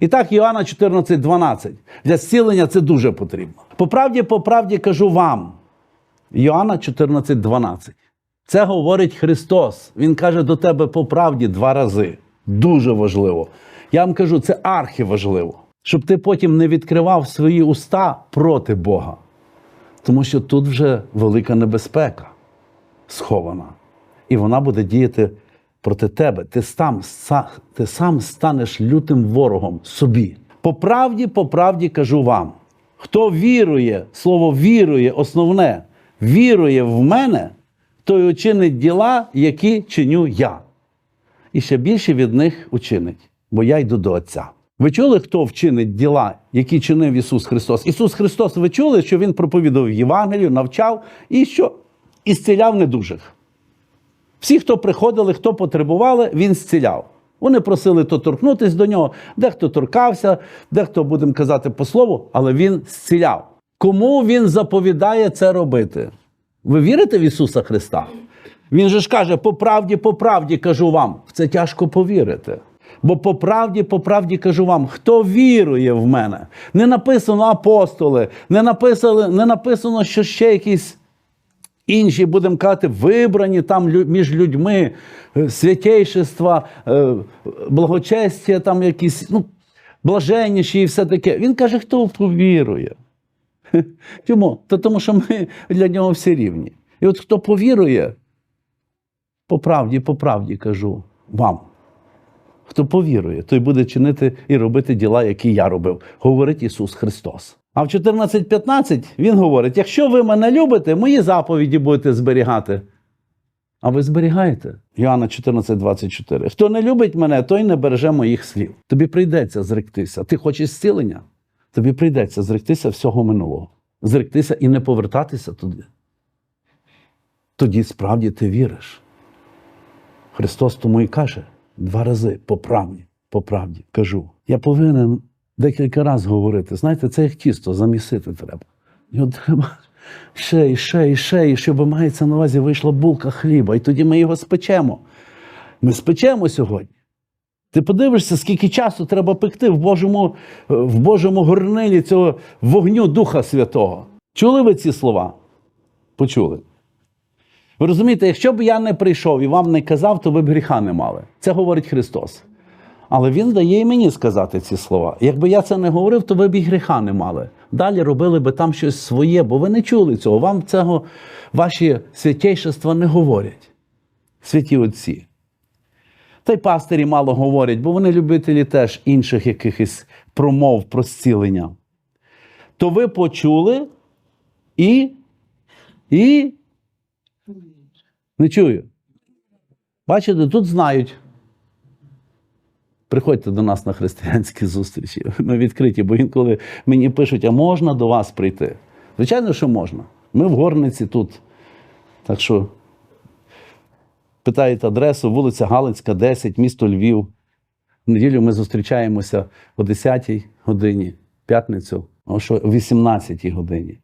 І так, Іоанна 14,12. Для зцілення це дуже потрібно. По правді, по правді кажу вам. Іоанна 14,12. Це говорить Христос. Він каже до тебе по правді два рази. Дуже важливо. Я вам кажу, це архіважливо. Щоб ти потім не відкривав свої уста проти Бога. Тому що тут вже велика небезпека схована. І вона буде діяти проти тебе. Ти сам, ти сам станеш лютим ворогом собі. По правді, по правді кажу вам: хто вірує, слово вірує, основне, вірує в мене, той учинить діла, які чиню я. І ще більше від них учинить, бо я йду до Отця. Ви чули, хто вчинить діла, які чинив Ісус Христос? Ісус Христос, ви чули, що Він проповідував Євангелію, навчав і що? І зціляв недужих. Всі, хто приходили, хто потребували, він зціляв. Вони просили то торкнутися до нього, дехто торкався, дехто, будемо казати, по слову, але він зціляв. Кому він заповідає це робити? Ви вірите в Ісуса Христа? Він же ж каже: по правді, по правді кажу вам. В це тяжко повірити. Бо по правді, по правді кажу вам, хто вірує в мене. Не написано апостоли, не написано, не написано, що ще якісь інші, будемо казати, вибрані там між людьми, е, святейшества, е, благочестя, там якісь, ну, блаженніші і все таке. Він каже, хто повірує. Чому? Та тому що ми для нього всі рівні. І от хто повірує, по правді, по правді кажу вам. Хто повірує, той буде чинити і робити діла, які я робив, говорить Ісус Христос. А в 14.15 Він говорить: якщо ви мене любите, мої заповіді будете зберігати. А ви зберігаєте? Йоанна 14.24. Хто не любить мене, той не береже моїх слів. Тобі прийдеться зректися. Ти хочеш зцілення? Тобі прийдеться зректися всього минулого. Зректися і не повертатися туди. Тоді справді ти віриш. Христос тому і каже два рази по правді, по правді кажу. Я повинен декілька разів говорити. Знаєте, це як тісто замісити треба. Його треба ще і ще і ще, і щоб мається на увазі вийшла булка хліба, і тоді ми його спечемо. Ми спечемо сьогодні. Ти подивишся, скільки часу треба пекти в Божому, в Божому горнилі цього вогню Духа Святого. Чули ви ці слова? Почули. Ви розумієте, якщо б я не прийшов і вам не казав, то ви б гріха не мали. Це говорить Христос. Але Він дає і мені сказати ці слова. Якби я це не говорив, то ви б і гріха не мали. Далі робили би там щось своє, бо ви не чули цього. Вам цього ваші святейшества не говорять. Святі отці. Та й пастирі мало говорять, бо вони любителі теж інших якихось промов про зцілення. То ви почули і. і не чую. Бачите, тут знають. Приходьте до нас на християнські зустрічі. Ми відкриті, бо інколи мені пишуть, а можна до вас прийти? Звичайно, що можна. Ми в горниці тут. Так що питаєте адресу, вулиця Галицька, 10, місто Львів. В неділю ми зустрічаємося о 10 годині, п'ятницю, о що- о 18 годині.